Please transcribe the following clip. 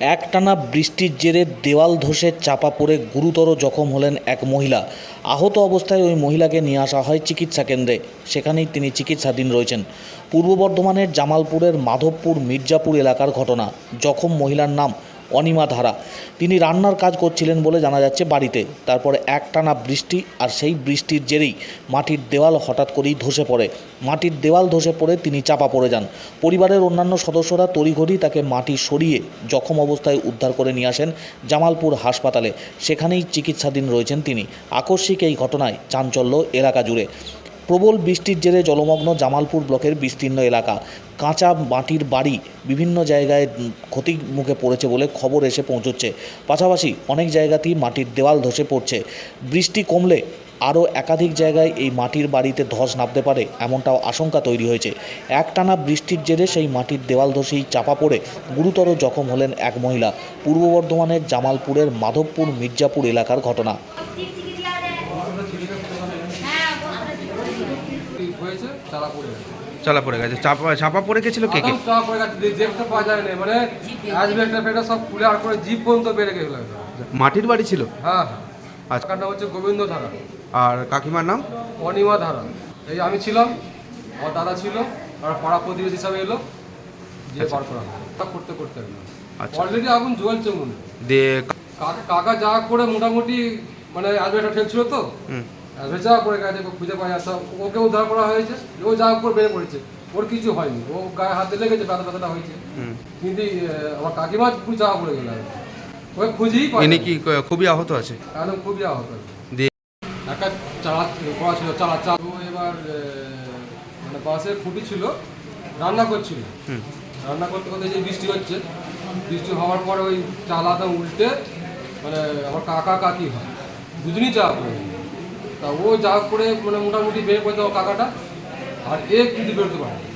একটানা বৃষ্টির জেরে দেওয়াল ধসে চাপা পড়ে গুরুতর জখম হলেন এক মহিলা। আহত অবস্থায় ওই মহিলাকে নিয়ে আসা হয় চিকিৎসা কেন্দ্রে। সেখানেই তিনি চিকিৎসাধীন রয়েছেন। পূর্ব বর্ধমানের জামালপুরের মাধবপুর মির্জাপুর এলাকার ঘটনা। জখম মহিলার নাম অনিমা ধারা। তিনি রান্নার কাজ করছিলেন বলে জানা যাচ্ছে বাড়িতে। তারপরে একটানা বৃষ্টি আর সেই বৃষ্টির জেরেই মাটির দেওয়াল হঠাৎ করেই ধসে পড়ে। মাটির দেওয়াল ধসে পড়ে তিনি চাপা পড়ে যান। পরিবারের অন্যান্য সদস্যরা তড়িঘড়ি তাকে মাটি সরিয়ে জখম অবস্থায় উদ্ধার করে নিয়ে আসেন জামালপুর হাসপাতালে। সেখানেই চিকিৎসাধীন রয়েছেন তিনি। আকস্মিক এই ঘটনায় চাঞ্চল্য এলাকা জুড়ে। প্রবল বৃষ্টির জেরে জলমগ্ন জামালপুর ব্লকের বিস্তীর্ণ এলাকা। কাঁচা মাটির বাড়ি বিভিন্ন জায়গায় ক্ষতির মুখে পড়েছে বলে খবর এসে পৌঁছচ্ছে। পাশাপাশি অনেক জায়গাতেই মাটির দেওয়াল ধসে পড়ছে। বৃষ্টি কমলে আরও একাধিক জায়গায় এই মাটির বাড়িতে ধস নামতে পারে এমনটাও আশঙ্কা তৈরি হয়েছে। একটানা বৃষ্টির জেরে সেই মাটির দেওয়াল ধসেই চাপা পড়ে গুরুতর জখম হলেন এক মহিলা। পূর্ব বর্ধমানের জামালপুরের মাধবপুর মির্জাপুর এলাকার ঘটনা। হয়েছে চালা পড়ে গেছে। চাপা চাপা পড়ে গেছিল কে কে? চাপা পড়ে গেছে দেখতে পাওয়া যায় না। মানে অ্যাসবেস্টার ফেটা সব খুলে আর করে জিপ পর্যন্ত বেড়ে গেছিল মাটির বাড়ি ছিল? হ্যাঁ হ্যাঁ। আচ্ছা। আজকার নাম হচ্ছে গোবিন্দ ধারা আর কাকিমার নাম? অনিমা ধারা এই আমি ছিলাম আমার দাদা ছিল আর পাড়া প্রতিবেশী হিসাবে এলো যে বার করা করতে করতে আচ্ছা। অলরেডি আগুন জ্বলছে মনে। দিয়ে কাকা যা করে মোটামুটি মানে অ্যাসবেস্টার ঠেকছিল তো হুম, অ্যাসবেস্টার যা পড়ে গেছে ওকে খুঁজে পাওয়া যাচ্ছে ওকে উদ্ধার করা হয়েছে ও যা করে বেড়ে পড়েছে ওর কিছু হয়নি ও গায়ে হাতে লেগেছে ব্যথা ব্যথাটা হয়েছে। কিন্তু আমার কাকিমা পুরো চাপা পড়ে গেল ওই খুঁজেই ইনি কি খুবই আহত আছে? একদম খুবই আহত। একটা চালা করা ছিল চালা চাল। এবার মানে বাসের খুঁটি ছিল রান্না করছিল। রান্না করতে করতে যে বৃষ্টি হচ্ছে বৃষ্টি হওয়ার পরে ওই চালাটা উল্টে মানে আমার কাকা কাকি হয় দুজনই চাপ পড়ে। তা ও যা করে মানে মোটামুটি বের করে দেওয়া কাকাটা, আর এ যদি বেরোতে পারে